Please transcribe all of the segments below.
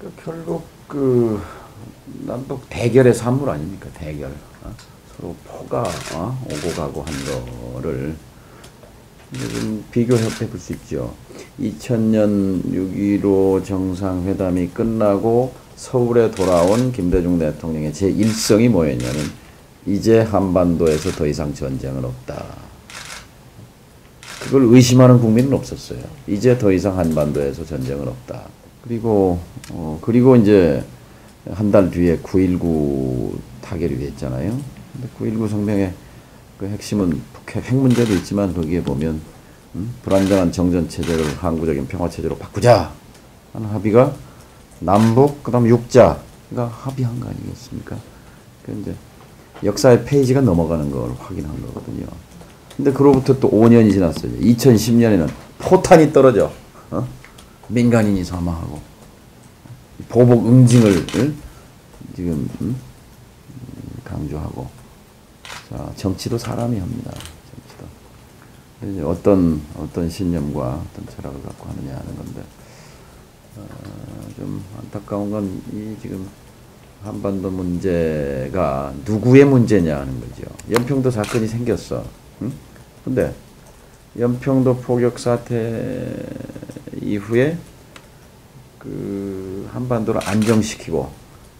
그 결국 그 남북 대결의 산물 아닙니까? 대결. 어? 서로 포가 어? 오고 가고 한 거를 좀 비교해 볼 수 있죠. 2000년 6.15 정상회담이 끝나고 서울에 돌아온 김대중 대통령의 제1성이 뭐였냐면 이제 한반도에서 더 이상 전쟁은 없다. 그걸 의심하는 국민은 없었어요. 이제 더 이상 한반도에서 전쟁은 없다. 그리고 어 그리고 이제 한 달 뒤에 9.19 타결이 됐잖아요. 근데 9.19 성명의 그 핵심은 북핵 핵 문제도 있지만 거기에 보면 음? 불안정한 정전 체제를 항구적인 평화 체제로 바꾸자 하는 합의가 남북 그다음 육자가 합의한 거 아니겠습니까? 그 이제 역사의 페이지가 넘어가는 걸 확인한 거거든요. 근데 그로부터 또 5년이 지났어요. 2010년에는 포탄이 떨어져. 어? 민간인이 사망하고 보복 응징을 응? 지금 응? 강조하고 자 정치도 사람이 합니다. 정치도 어떤 어떤 신념과 어떤 철학을 갖고 하느냐 하는 건데 어, 좀 안타까운 건 이 지금 한반도 문제가 누구의 문제냐 하는 거죠. 연평도 사건이 생겼어. 응? 근데 연평도 포격 사태 이후에 그 한반도를 안정시키고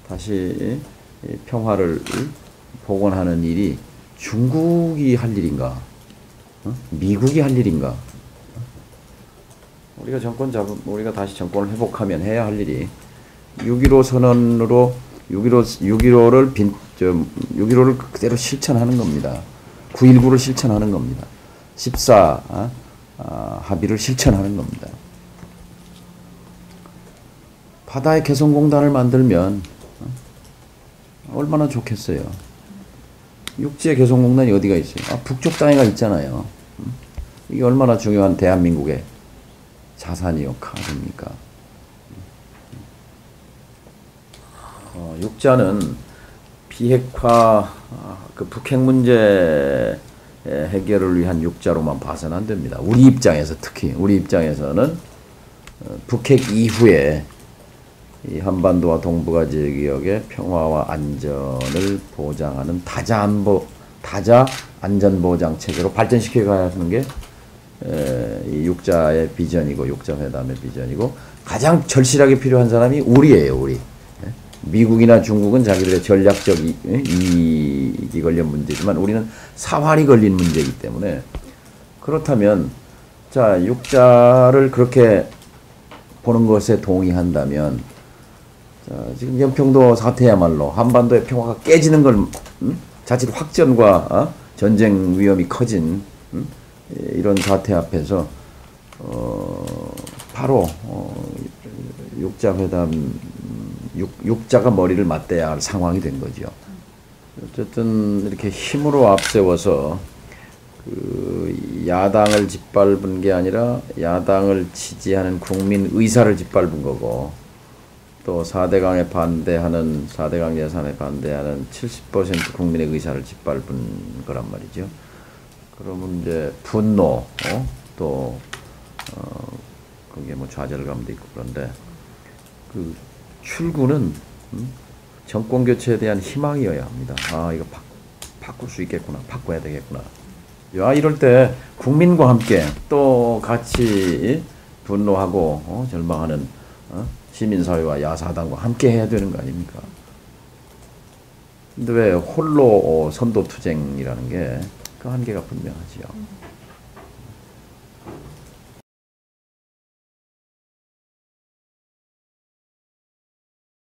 다시 평화를 복원하는 일이 중국이 할 일인가? 어? 미국이 할 일인가? 우리가 정권 잡 우리가 다시 정권을 회복하면 해야 할 일이 6.15 선언으로 6.15 6.15를 빈, 저, 6.15를 그대로 실천하는 겁니다. 9.19를 실천하는 겁니다. 14 아, 아, 합의를 실천하는 겁니다. 바다에 개성공단을 만들면 어? 얼마나 좋겠어요. 육지에 개성공단이 어디가 있어요? 아, 북쪽 땅에가 있잖아요. 음? 이게 얼마나 중요한 대한민국의 자산이요, 카드입니까? 어, 육자는 비핵화, 아, 그 북핵 문제 해결을 위한 육자로만 봐서는 안 됩니다. 우리 입장에서 특히 우리 입장에서는 어, 북핵 이후에 이 한반도와 동북아 지역의 평화와 안전을 보장하는 다자 안보 다자 안전 보장 체계로 발전시켜 가야 하는 게 이 육자의 비전이고 육자 회담의 비전이고 가장 절실하게 필요한 사람이 우리예요, 우리. 예? 미국이나 중국은 자기들의 전략적 이익이 걸린 문제지만 우리는 사활이 걸린 문제이기 때문에 그렇다면 자 육자를 그렇게 보는 것에 동의한다면 자, 지금 연평도 사태야말로 한반도의 평화가 깨지는 걸 음? 자칫 확전과 어? 전쟁 위험이 커진 음? 이런 사태 앞에서 어, 바로 어, 육자 회담 육, 육자가 머리를 맞대야 할 상황이 된 거죠. 어쨌든 이렇게 힘으로 앞세워서 그 야당을 짓밟은 게 아니라 야당을 지지하는 국민 의사를 짓밟은 거고 또 4대강에 반대하는 4대강 예산에 반대하는 70% 국민의 의사를 짓밟은 거란 말이죠. 그러면 이제 분노 어? 또 어, 그게 뭐 좌절감도 있고 그런데 그 출구는 음? 정권 교체에 대한 희망이어야 합니다. 아 이거 바, 바꿀 수 있겠구나, 바꿔야 되겠구나. 야 이럴 때 국민과 함께 또 같이 분노하고 어? 절망하는 어? 시민사회와 야사당과 함께 해야 되는 거 아닙니까? 근데 왜 홀로 선도투쟁이라는 게 그 한계가 분명하지요.